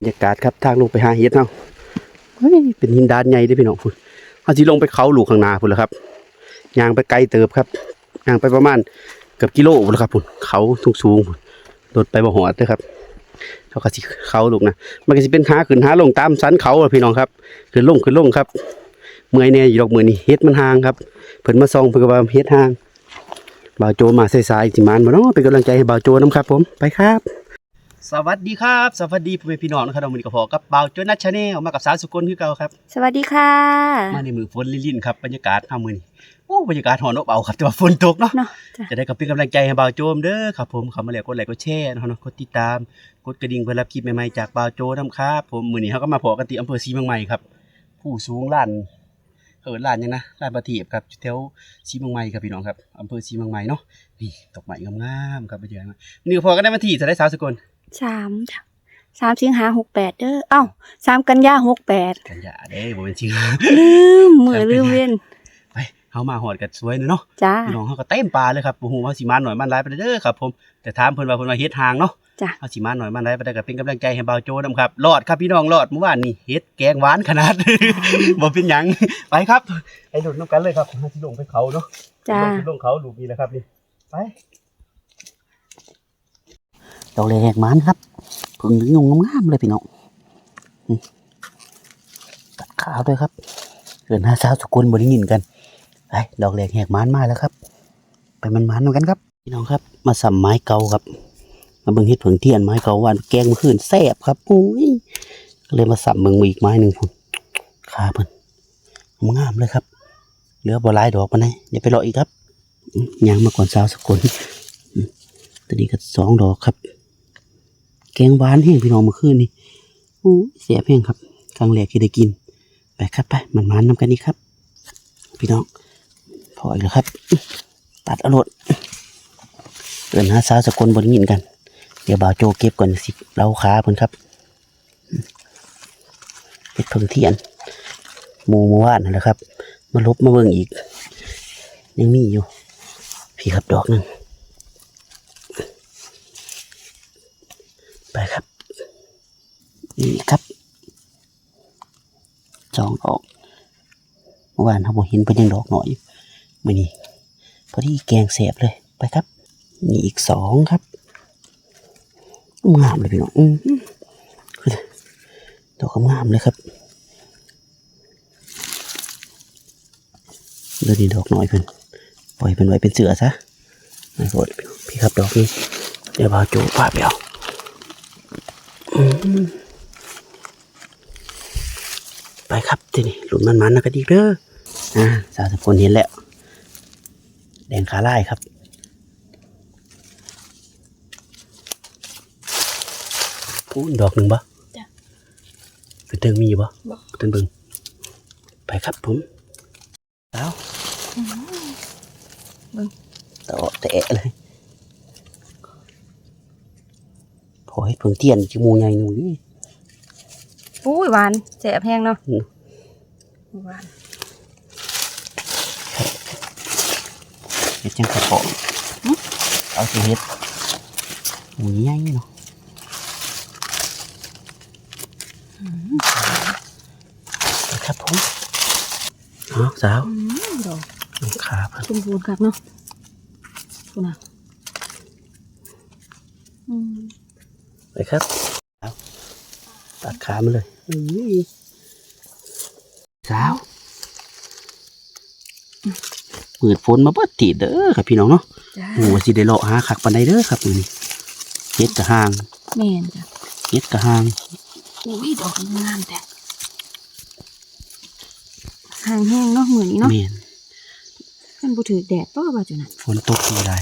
บรรยากาศครับทางลงไปหาเห็ดเนาะเฮ้ยเป็นหินดานใหญ่เด้พี่น้องพุ่นเอาสิลงไปเขาหลูกข้างหน้าพุ่นแล้วครับย่างไปไกลเติบครับย่างไปประมาณเกือบกิโลพุ่นแล้วครับพุ่นเขาสูงสูงพุ่นโดดไปบ่หอดเด้อครับเขาก็สิเขาลูกนะมันก็สิเป็นหาขึ้นหาลงตามสันเขาอะพี่น้องครับขึ้นลงขึ้นลงครับเมื่อยแน่อยู่ดอกมือนี่เฮ็ดมันห่างครับเพิ่นมาส่องเพิ่นก็ว่าเฮ็ดห่างบ่าวโจมาใสายๆสิมานบ่เนาะเป็นกำลังใจให้บ่าวโจนํครับ ผมไปครับ สวัสดีครับ สวัสดีพ่อแม่พี่น้องนะครับเรามือนี้ก็พอกับบ่าวโจนัทชาแนลมากับสาวสุกลคือเก่าครับ สวัสดีค่ะ มาในมือฝนลิ่นๆครับบรรยากาศทางมือนี้โอ้บรรยากาศหอนอบเอาครับแต่ว่าฝนตกเนาะเนาะจ้ะจะได้กับเป็นกำลังใจให้บ่าวโจมเด้อครับผมเข้ามาแล้วกดไลค์กดแชร์เนาะเนาะกดติดตามกดกระดิ่งเพื่อรับคลิปใหม่ๆจากบ่าวโจนํครับผมมื้อนี้เฮาก็มาพอกันที่อำเภอศรีเมืองใหม่ครับ ผู้สูงล้านเออล้านยังนะล้านประทีปครับแถวศรีเมืองใหม่ครับพี่น้องครับอำเภอศรีเมืองใหม่เนาะนี่ดอกไม้งามๆครับบรรยากาศมาวันนี้ก็พอกันได้มาที่จะได้สาวสกล สามจ้ะสามสิงหาหกแปดเด้อเอ้าสามกันยาหกแปดกันอย่าเด้บ่เป็นจริงลืมมือลืมเว้นไปเฮามาหอดกันสวยเนอะเนาะจ้าพี่น้องเฮาก็เต็มปลาเลยครับบ่ฮู้ว่าสิมาหน่อยมันหลายไปเด้อครับผมแต่ถามเพิ่นว่าเพิ่นว่าเฮ็ดห่างเนาะจ้ะเฮาสิมาหน่อยมันหลายไปได้ก็เป็นกำลังใจให้บ่าวโจนํครับรอดครับพี่น้องรอดเมื่อวานนี้เฮ็ดแกงหวานขนาดบ่เป็นหยังไปครับไปโดดน้ำกันเลยครับเฮาสิลงไปเขาเนาะจ้าลงสิลงเขาลูกนี่แหละครับนี่ไป ดอกแรกมันครับพิ่งยงงามเลยพี่น้องตัดขาวด้วยครับเกินหาสาวสุลบ่ได้ยินกันไปดอกแรกแหกมานมาแล้วครับ ไปมันมันๆกันครับ พี่น้องครับ มาสัมไม้เก่าครับ มาเบิ่งเฮ็ดเผิงเทียนไม้เก่าวานแกงเมื่อคืนแซ่บครับอุ้ยก็เลยมาสัมเบิ่งมืออีกไม้หนึ่งพุ่นขาเพิ่นงามเลยครับ เหลือบ่หลายดอกปานใดเดี๋ยวไปรออีกครับย่างมาก่อนสาวสกุลตัวนี้ก็สองดอกครับ แกงหวานแห้งพี่น้องเมื่อคืนนี่อู้เสียแพงครับครั้งแรกที่ได้กิน ไปครับไปมันมันๆนำกันนี่ครับ พี่น้องพออีกแล้วครับ ตัดอารถเดินหาสาวสกลบนยินกัน เดี๋ยวบ่าวโจเก็บก่อนสิเล้าขาเพิ่นครับเฮ็ดเพิ่งเทียนหมูมื่อวานนั่นแหละครับ มาลบมาเบิ่งอีก ยังมีอยู่ พี่ครับดอกนึงไป ครับนี่ครับจองออกเมื่อวานเขาบอกเห็นเพิ่นยังดอกหน่อยมื่อนี้พอดีแกงเสียบเลยไปครับนี่อีกสองครับงามเลยพี่น้องอืมดอกงามเลยครับเดี๋ยวนี้ดอกน้อยเพิ่นปล่อยเพิ่นไว้เป็นเสือซะไม่โกรธพี่ครับดอกนี้เดี๋ยวบาวโจพาไปเอา ไปครับทีนี้หลุมมันมันๆนะกันดีเด้ออ่าสาวสกลเห็นแล้ว แดงขาไล่ครับพูนดอกหนึ่งบ่จ้ะเป็นเติงมีอยู่บ่บ่เติงเบึงไปครับผมสาวเบิ่งต่อแตะเลย พอให้เพิ่งเตียนจิมูใหญ่หนูนี่อุ้ยหวานแสบแห้งเนาะอืมหวานเฮ็ดจังกระเพาะเอาสิเฮ็ดหมูใหญ่เนาะไปครับผมเอาสาวอืมดอกขาเพิ่นชมพูครับเนาะคุณน่ะอืม ไปครับเอาตัดขามาเลยอื้อสาวมืดฝนมาเบิดติดเด้อครับพี่น้องเนาะจ้าโอ้ว่าสิได้เลาะหาคักปานใดเด้อครับมื้อนี้เฮ็ดกะห่างแม่นจ้ะเฮ็ดกะห่างอุ้ยดอกงามแต่ห่างแห้งเนาะมือนี้เนาะแม่นเพิ่นบ่ถือแดดป้อว่าจังนั้นฝนตกทีไร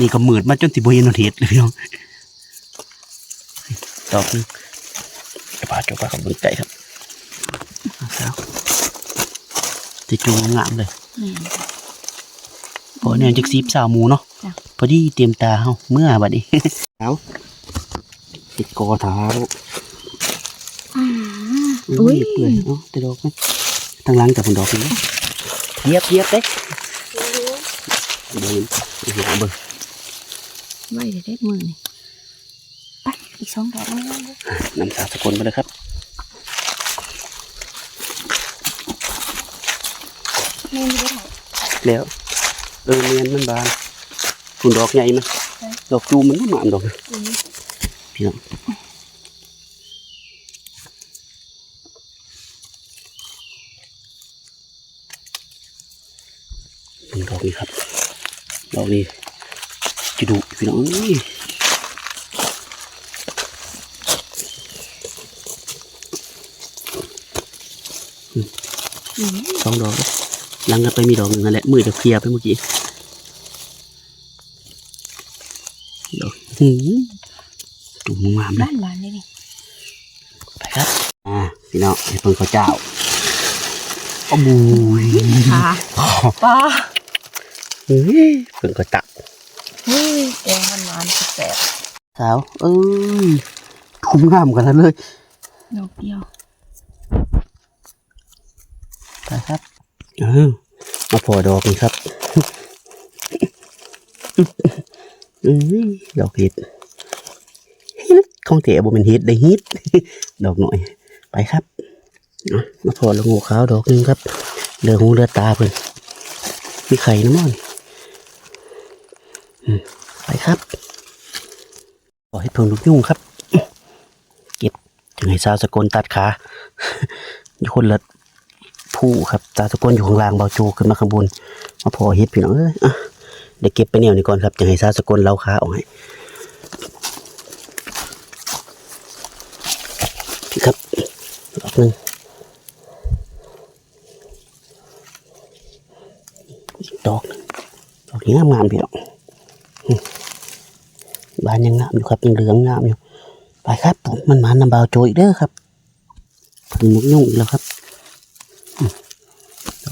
นี่ก็มืดมาจนสิบ่เห็นเฮ็ดเลยพี่น้อง ดอกหนึงจะพาจบไปกับเบิ่งใจครับเอาสาวสิจูงงามเลยแม่นจ้ะพอเนี่ยจักซีบสาวหมู สองดอกนี่นำสาวสกลไปเลยครับแม่ไม่ได้ถ่ายแล้วเออเมียนมันบานคุณดอกใหญ่มันดอกจูมมันไม่หมามดอกนะอืมพี่น้องเบิ่งดอกนี้ครับดอกนี้จะดุพี่น้องเอ้ย อืม สองดอกเลยหลังกันไปมีดอกหนึ่งนั่นแหละมือจะเคลียร์ไปเมื่อกี้ดอกหืมตุ่มงามเลยบ้านหวานเลยนี่ไปครับอ่าพี่น้องให้เพิ่งข้าวเจ้าโอ้โหยค่ะป้าเฮ้ยเพิ่งข้าวเจ้าเฮ้ยแกงมันหวานแสบสาวเอ้ยทุ่มงามกันแล้วเลยดอกเดียว ไปครับอ้าวมาพอดอกนี่ครับอดอกเห็ดฮิตของเตะบ่เป็นเห็ดได้ฮิตดอกหน่อย ไปครับมาพอละงูขาวดอกหนึงครับเลือหูเหลือตาเพิ่นมีไข่นะม่อนไปครับปล่อยให้เพิ่งลูกยุ่งครับ เก็บถึงให้สาวสกลตัดขาอยู่คนละ ผู้ครับตาตะกอนอยู่ข้างล่างเบาจูขึ้นมาข้างบนมาพอฮ็ดพี่น้องเอ้ยเดี๋ยวเก็บไปแนวนี้ก่อนครับจะให้ซาสกลเล้าขาออกให้พี่ครับดอกหนึ่งอีกดอกดอกนี้งามๆพี่น้องบานยังงามอยู่ครับยังเหลืองงามอยู่ไปครับผมมันมานำเบาโจอีกเด้อครับถึงนกยุ่งอีกแล้วครับ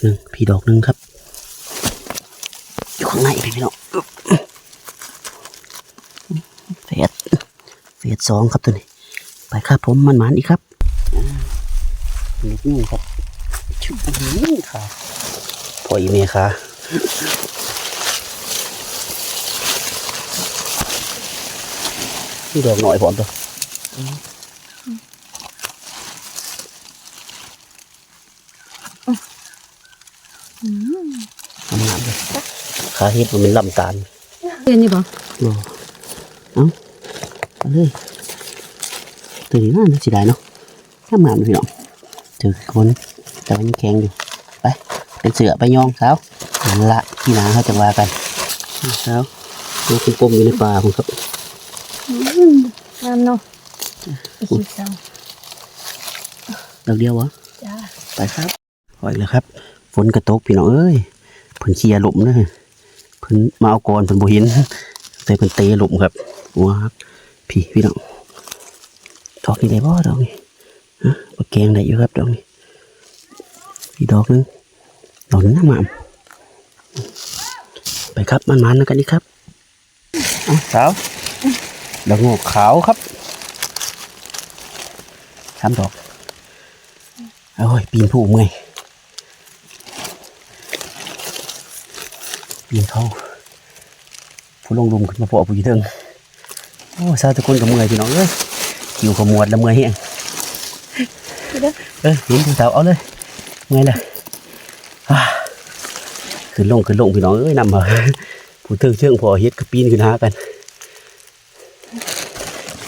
หนึ่งพี่ดอกหนึ่งครับ อยู่ข้างในพี่พี่น้องเฟสเฟสสองครับตัวนี้ ไปครับผมมันหมานอีกครับอ่านิดนึงครับชุบนี้ค่ะพออีเมค่ะนี่ดอกหน่อยผมตัว อืม งามๆเลย ขาเฮ็ดมันเป็นลำตาลเรียนอยู่บ่โอ้เอาเอาเลยตัวนี้น่าสิได้เนาะงามงามๆเลยพี่น้องถือคนแต่ว่ายังแข็งอยู่ไปเป็นเสือไปยองสาวนั่นละที่นาเขาจะว่ากันสาวตัวคุณกลมอยู่ในป่าผมครับอืมงามเนาะอีกทีสองดอกเดียววะจ้าไปครับปล่อยเลยครับ ฝนกระตกพี่น้องเอ้ยเพิ่นเคลียร์หลุมเลย เพิ่นมาเอาก่อนเพิ่นบ่เห็นแต่เพิ่นเตะหลุมครับว้าพี่พี่น้องดอกนี้ได้บ่ดอกนี้ฮะบ่แกงได้อยู่ครับดอกนี้พี่ดอกหนึงดอกนี้น่ามามไปครับมันมันๆกันนี่ครับเอาสาวดอกโงกขาวครับสามดอกโอ้ยปีนผู้เมื่อย ปีนเขาผู้ลงรุมขึ้นมาพอผู้ยี่งโอ้ซาทุกคนกับเมื่อยพี่น้องเอ้ยคิวขมวดแล้วเมื่อยเฮียงเออเห็นผู้สาวเอาเลยเมื่อยเลยอ่าขึ้นลงขึ้นลงพี่น้องเอ้ยนำมาผู้เทิงเชื่องพอเฮ็ดก็ปีนขึ้นหากัน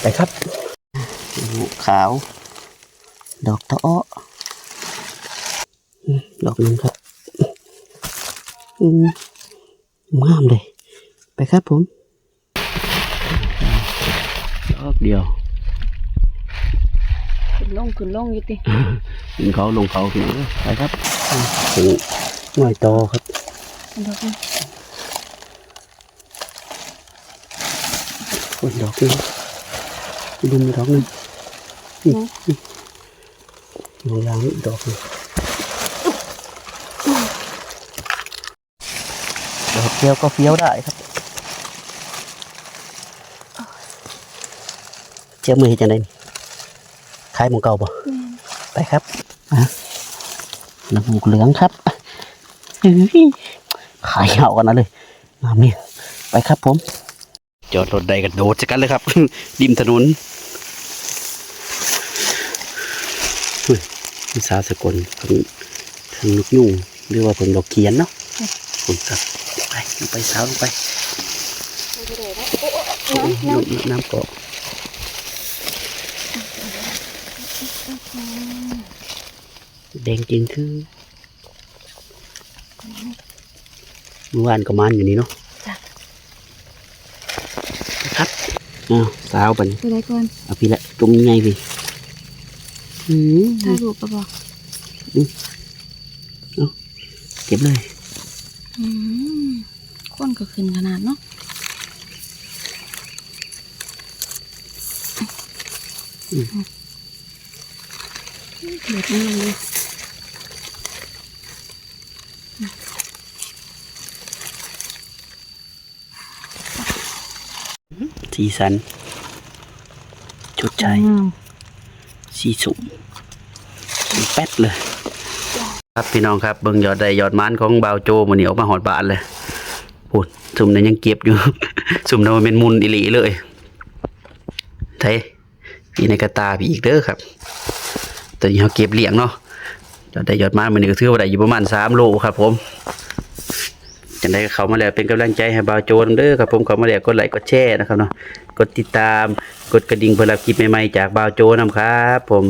ไปครับขาว ดอกตะอ้อดอกนึงครับอืม งามเลย ไปครับผมดอกเดียว ขึ้นลงขึ้นลงอยู่ติขึ้นเขาลงเขาขึ้นเลยไปครับอืมถึงหน่อยโตครับดอกนี้โอ้ยดอกหนึงดุมดอกหนึงนี่นี่อยู่ข้างล่างนี่ดอกหนึง เฟี้ยวก็เฟี้ยวได้ครับเจ้ามือเห็นจัได๋คล้ายมองเก่าบ่ไปครับนะน้ำมูกเหลืองครับขายเห่ากันนะเลยมาเมียไปครับผม จอดรถใดกันโดดจะกันเลยครับ ดิมถนนพี่สาวสกลเนทางนกยุ่งหรือว่าเนดอกเขียนเนาะคุณครับ ไปลงไปสาวลงไปน้ำน้ำเกาะแดงจริงคือเมื่อวานก็มันอยู่นี่เนาะจ้ะครับอ้าวสาวปันตัวใดก่อนเอาพี่ละตรงนี้ไงพี่อืมถ่ายรูปปะบอกเก็บเลย อืมคนก็ขึ้นขนาดเนาะเดือดมากเลยสีสันชุดใจอืมสีสุ่มสีแป๊ดเลย ครับพี่น้องครับเบิ่งยอดใดยอดมันของบาวโจมันนี่ออกมาหอดบานเลยพูดสุ่มนั้นยังเก็บอยู่ สุ่มนั้นมันเป็นมุนอิลีเลยไทยพี่ในกระตาพี่อีกเด้อครับตอนนี้เขาเก็บเลี้ยงเนาะยอดใดยอดมันมันนี่ก็ถือว่าได้อยู่ประมาณสามโลครับ ผมจังได้เขามาแล้วเป็นกำลังใจให้บาวโจนเด้อครับผมเขามาแล้วกดไลค์กดแชร์นะครับเนาะกดติดตามกดกระดิ่งเพื่อรับคลิปใหม่ๆจากบาวโจนำครับ ผม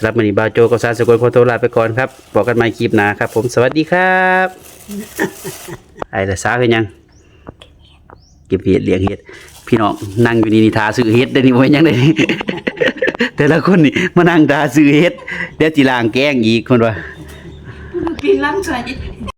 สำหรับวันนี้บาวโจกับซาสกุลขอตัวลาไปก่อนครับบอกกันใหม่คลิปหน้าครับผมสวัสดีครับไอ้แต่สาคือยังเก็บเห็ดเลี้ยงเห็ดพี่น้องนั่งอยู่นี่นิทาซื้อเห็ดได้นี่บ่เห็นยังได้แต่ละคนนี่มานั่งทาซื้อเห็ดเดี๋ยวสิล้างแกงอีกคนว่า ปีนล้างใส่